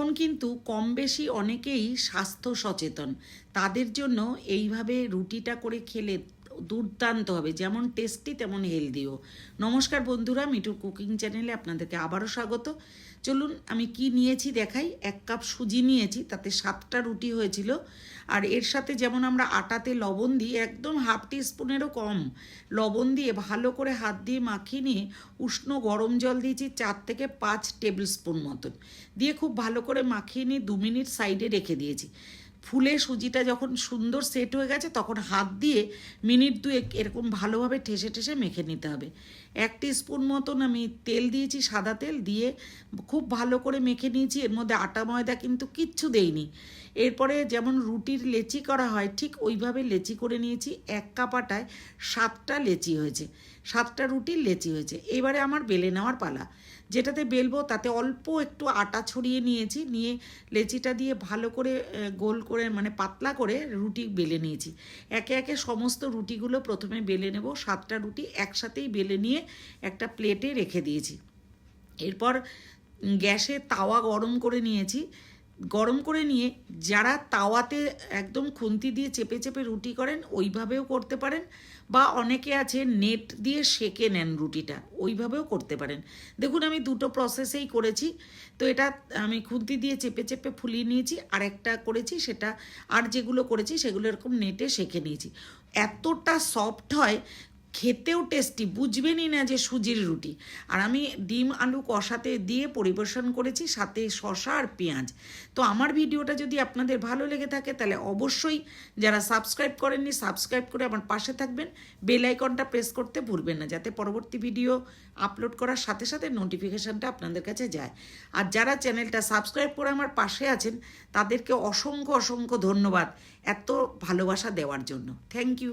এখন কিন্তু কম বেশি অনেকেই স্বাস্থ্য সচেতন। তাদের জন্য এইভাবে রুটিটা করে খেলে দুর্দান্ত হবে যেমন টেস্টি তেমন হেলদিও নমস্কার বন্ধুরা মিঠুর কুকিং চ্যানেলে আপনাদেরকে আবারও স্বাগত। চলুন, আমি কি নিয়েছি দেখাই। এক কাপ সুজি নিয়েছি, তাতে সাতটা রুটি হয়েছিল। আর এর সাথে যেমন আমরা আটাতে লবণ দিই, একদম হাফ টি স্পুনেরও কম লবণ দিয়ে ভালো করে হাত দিয়ে মাখিয়ে নিয়ে উষ্ণ গরম জল দিয়েছি চার থেকে পাঁচ টেবিল স্পুন মতন। দিয়ে খুব ভালো করে মাখিয়ে নিয়ে দু মিনিট সাইডে রেখে দিয়েছি। ফুলে সুজিটা যখন সুন্দর সেট হয়ে গেছে, তখন হাত দিয়ে মিনিট দুয়েক এরকম ভালোভাবে ঠেসে ঠেসে মেখে নিতে হবে। এক স্পুন মতন আমি তেল দিয়েছি, সাদা তেল দিয়ে খুব ভালো করে মেখে নিয়েছি। এর মধ্যে আটা ময়দা কিন্তু কিচ্ছু দেইনি। এরপরে যেমন রুটির লেচি করা হয়, ঠিক ওইভাবে লেচি করে নিয়েছি। এক কাপ আটায় সাতটা লেচি হয়েছে। সাতটা রুটির লেচি হয়েছে। এবারে আমার বেলে নেওয়ার পালা। যেটাতে বেলবো তাতে অল্প একটু আটা ছড়িয়ে নিয়েছি। নিয়ে লেচিটা দিয়ে ভালো করে গোল করে মানে পাতলা করে রুটি বেলে নিয়েছি। একে একে সমস্ত রুটিগুলো প্রথমে বেলে নেব। সাতটা রুটি একসাথেই বেলে নিয়ে একটা প্লেটে রেখে দিয়েছি। এরপর গ্যাসে তাওয়া গরম করে নিয়েছি। গরম করে নিয়ে যারা তাওয়াতে একদম খুন্তি দিয়ে চেপে চেপে রুটি করেন, ওইভাবেও করতে পারেন। বা অনেকে আছে নেট দিয়ে সেকে নেন রুটিটা, ওইভাবেও করতে পারেন। দেখুন, আমি দুটো প্রসেসেই করেছি। তো এটা আমি খুন্তি দিয়ে চেপে চেপে ফুলিয়ে নিয়েছি আর একটা করেছি সেটা, আর যেগুলো করেছি সেগুলো এরকম নেটে সেকে নিয়েছি। এতটা সফট হয় খেতেও টেস্টি বুঝবেনই না যে সুজির রুটি। আর আমি ডিম, আলু কষাতে দিয়ে পরিবেশন করেছি, সাথে শশা আর পেঁয়াজ। তো আমার ভিডিওটা যদি আপনাদের ভালো লেগে থাকে, তাহলে অবশ্যই যারা সাবস্ক্রাইব করেননি সাবস্ক্রাইব করে আমার পাশে থাকবেন। বেল আইকনটা প্রেস করতে ভুলবেন না, যাতে পরবর্তী ভিডিও আপলোড করার সাথে সাথে নোটিফিকেশানটা আপনাদের কাছে যায়। আর যারা চ্যানেলটা সাবস্ক্রাইব করে আমার পাশে আছেন, তাদেরকে অসংখ্য অসংখ্য ধন্যবাদ এত ভালোবাসা দেওয়ার জন্য। Thank you